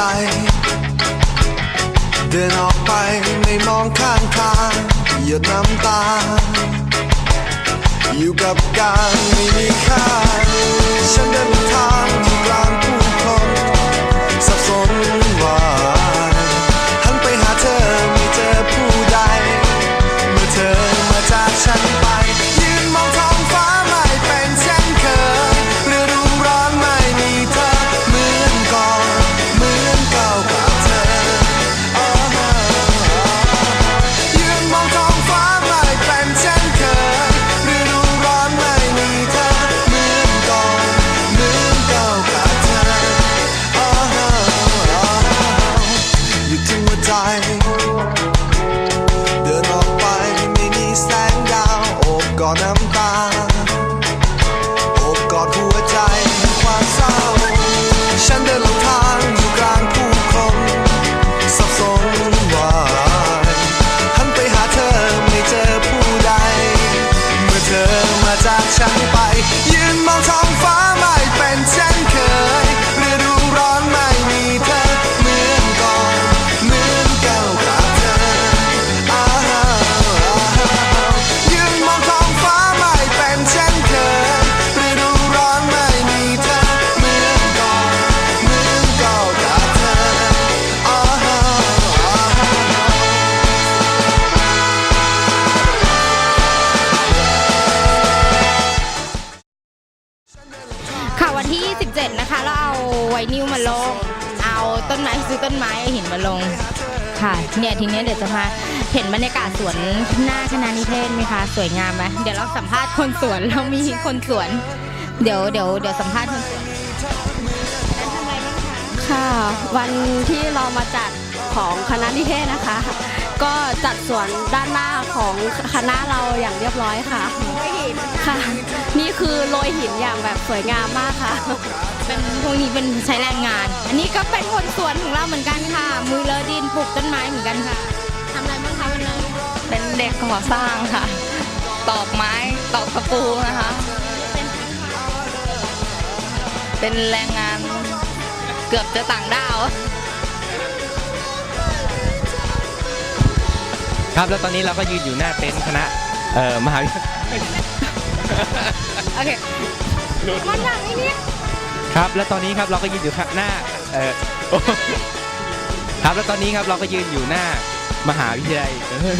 ใจเดินออกไปไม่มองข้างทางหยดน้ำตา อยู่กับการไม่มีค่าฉันเดินทาง ฉันไป 7 นะคะ แล้วเอาไวนิ้วมาลง เอาต้นไม้ซื้อต้นไม้หินมาลงค่ะ เนี่ยทีนี้เดี๋ยวจะมาเห็นบรรยากาศสวนหน้าคณะนิเทศไหมคะ สวยงามไหมเดี๋ยวเราสัมภาษณ์คนสวนเรามีคนสวน เดี๋ยวเดี๋ยวเดี๋ยวสัมภาษณ์คนค่ะ วันที่เรามาจัดของคณะนิเทศนะคะ ก็จัดสวนด้านหน้าของคณะเราอย่างเรียบร้อยค่ะค่ะ นี่คือโรยหินอย่างแบบสวยงามมากค่ะ เป็นพวกนี้เป็นใช้แรงงาน อันนี้ก็เป็นคนสวนของเราเหมือนกันค่ะ มือเลอะดินปลูกต้นไม้เหมือนกันค่ะทำอะไรบ้างคะวันนั้นเป็นเด็กก่อสร้างค่ะ ตอกไม้ตอกตะปูนะคะ เป็นแรงงานเกือบจะต่างด้าว ครับ แล้วตอนนี้เราก็ยืนอยู่หน้าเต็นท์คณะเอ่อมหาวิทยาลัยโอเคมันหลังนิดครับ แล้วตอนนี้ครับเราก็ยืนอยู่ข้างหน้าเอ่อโอ้ครับแล้วตอนนี้ครับเราก็ยืนอยู่หน้ามหาวิทยาลัยเออ